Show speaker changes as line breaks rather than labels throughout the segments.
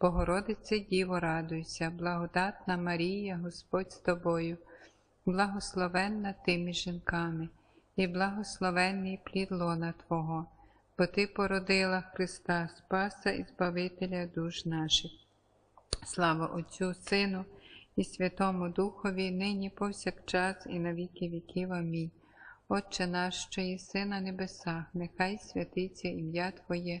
Богородице Діво, радуйся, благодатна Марія, Господь з тобою, благословенна ти між жінками, і благословенний плід лона Твого, бо Ти породила Христа, Спаса і Збавителя душ наших. Слава Отцю, Сину і Святому Духові, нині повсякчас і на віки віків. Амінь. Отче наш, що єси на небесах, нехай святиться ім'я Твоє.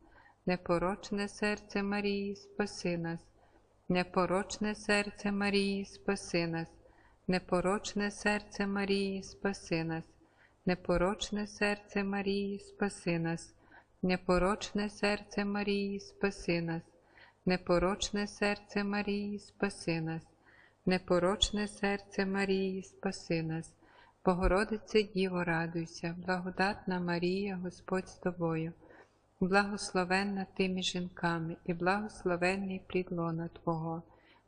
непорочне серце Марії, спаси нас, непорочне серце Марії, спаси нас, непорочне серце Марії, спаси нас, непорочне серце Марії, спаси нас, непорочне серце Марії, спаси нас, непорочне серце Марії, спаси нас, непорочне серце Марії, спаси нас, Богородице Діво, радуйся, благодатна Марія, Господь з тобою. Благословенна ти між жінками, і благословенний плід лона Твого,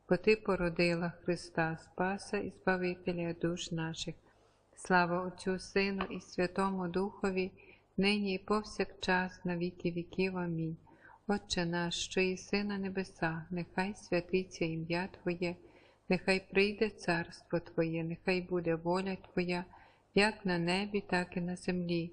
бо Ти породила Христа, Спаса і Збавителя душ наших. Слава Отцю Сину і Святому Духові, нині і повсякчас, на віки віків. Амінь. Отче наш, що єси на небесах, нехай святиться ім'я Твоє, нехай прийде царство Твоє, нехай буде воля Твоя, як на небі, так і на землі.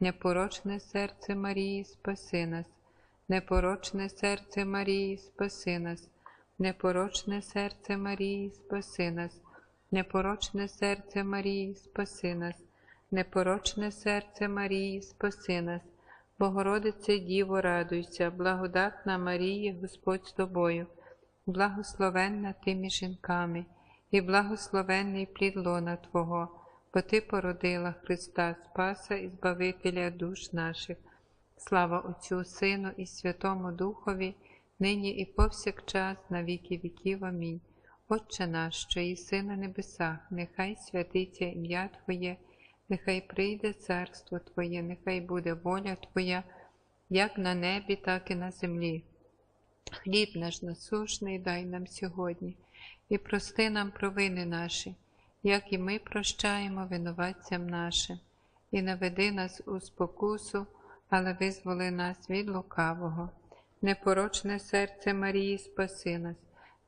непорочне серце Марії, спаси нас, непорочне серце Марії, спаси нас, непорочне серце Марії, спаси нас, непорочне серце Марії, спаси нас, непорочне серце Марії, спаси нас, Богородице Діво, радуйся, благодатна Марія, Господь з тобою, благословенна ти між жінками, і благословенний плід лона Твого бо Ти породила Христа Спаса і Збавителя душ наших. Слава Отцю Сину і Святому Духові, нині і повсякчас, на віки віків. Амінь. Отче наш, що єси на небесах, нехай святиться ім'я Твоє, нехай прийде царство Твоє, нехай буде воля Твоя, як на небі, так і на землі. Хліб наш насушний дай нам сьогодні, і прости нам провини наші як і ми прощаємо винуватцям нашим, і не веди нас у спокусу, але визволи нас від лукавого. Непорочне серце Марії, спаси нас,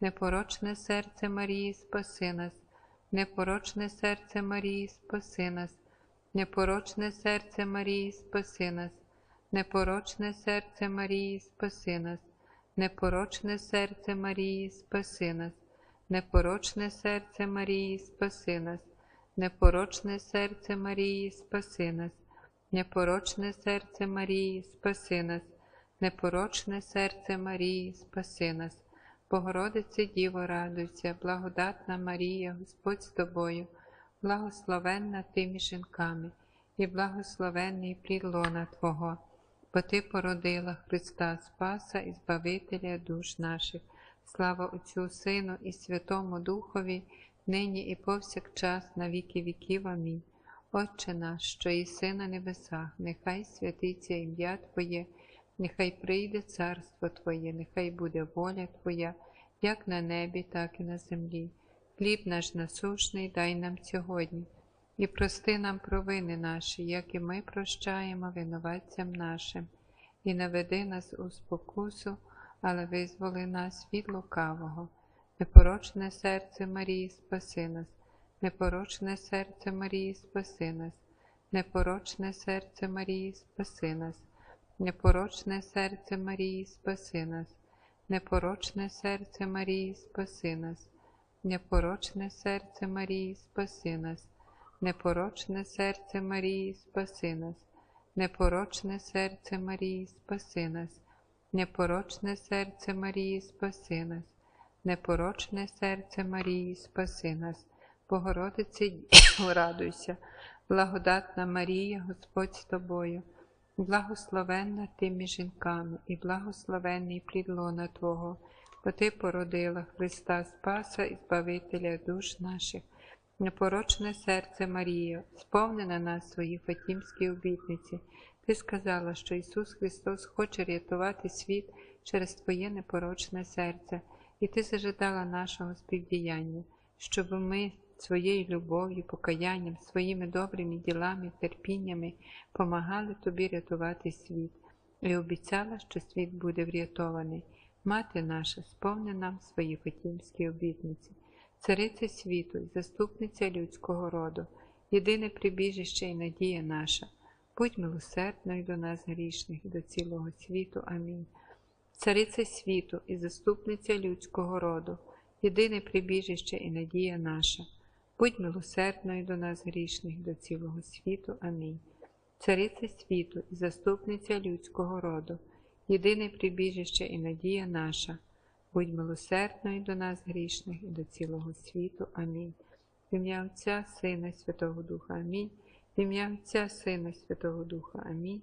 непорочне серце Марії, спаси нас, непорочне серце Марії, спаси нас, непорочне серце Марії, спаси нас, непорочне серце Марії, спаси нас, непорочне серце Марії, спаси нас непорочне серце Марії, спаси нас, непорочне серце Марії, спаси нас, непорочне серце Марії, спаси нас, непорочне серце Марії, спаси нас, Богородице Діво, радуйся, благодатна Марія, Господь з тобою, благословенна ти між жінками, і благословенний плід лона Твого, бо Ти породила Христа Спаса і Збавителя душ наших. Слава Отцю Сину і Святому Духові, нині і повсякчас, на віки віків. Амінь. Отче наш, що єси на небесах, нехай святиться ім'я Твоє, нехай прийде царство Твоє, нехай буде воля Твоя, як на небі, так і на землі. Хліб наш насушний дай нам сьогодні, і прости нам провини наші, як і ми прощаємо винуватцям нашим, і не веди нас у спокусу, але визволи нас від лукавого. Непорочне серце Марії, спаси нас, непорочне серце Марії, спаси нас, непорочне серце Марії, спаси нас, непорочне серце Марії, спаси нас, непорочне серце Марії, спаси нас, непорочне серце Марії, спаси нас, непорочне серце Марії, спаси нас, непорочне серце Марії, спаси нас, непорочне серце Марії, спаси нас, непорочне серце Марії, спаси нас, Богородице, Діво, радуйся, благодатна Марія, Господь з тобою, благословенна ти між жінками, і благословенний плід лона Твого, бо Ти породила Христа Спаса і Збавителя душ наших. Непорочне серце Марія, сповнена нас свої фатімські обітниці. Ти сказала, що Ісус Христос хоче рятувати світ через Твоє непорочне серце, і Ти зажидала нашого співдіяння, щоб ми своєю любов'ю, покаянням, своїми добрими ділами, терпіннями помагали Тобі рятувати світ, і обіцяла, що світ буде врятований. Мати наша, сповни нам свої фатімські обітниці. Цариця світу і заступниця людського роду, єдине прибіжище і надія наша, будь милосердною до нас грішних і до цілого світу. Амінь. Цариця світу і заступниця людського роду, єдине прибіжище і надія наша, будь милосердною до нас грішних і до цілого світу. Амінь. Цариця світу і заступниця людського роду, єдине прибіжище і надія наша. Будь милосердною до нас грішних і до цілого світу. Амінь. В ім'я Отця, Сина, Святого Духа. Амінь. Ім'я Отця, Сина, Святого Духа. Амінь.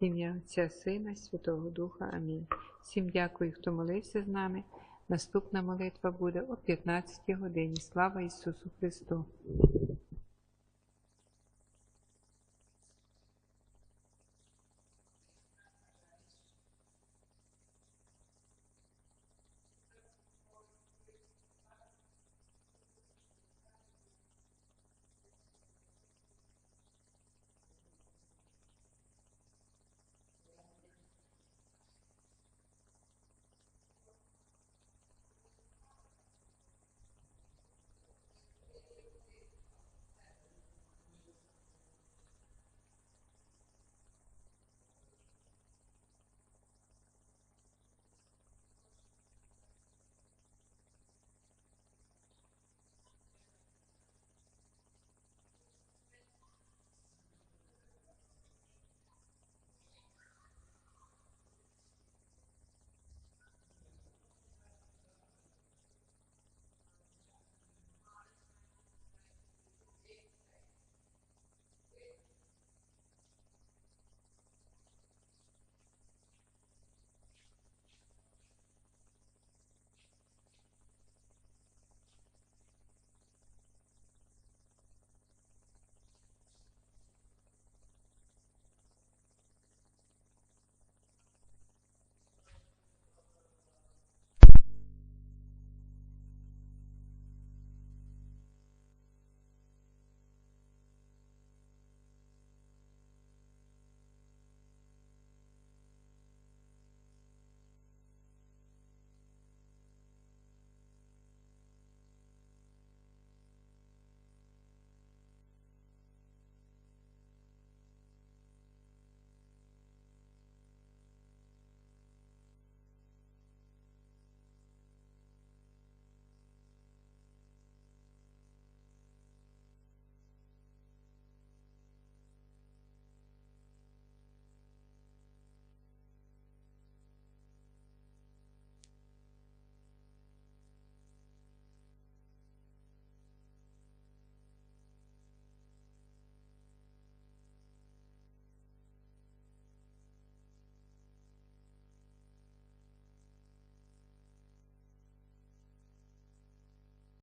Ім'я Отця, Сина, Святого Духа. Амінь. Всім дякую, хто молився з нами. Наступна молитва буде о 15 годині. Слава Ісусу Христу!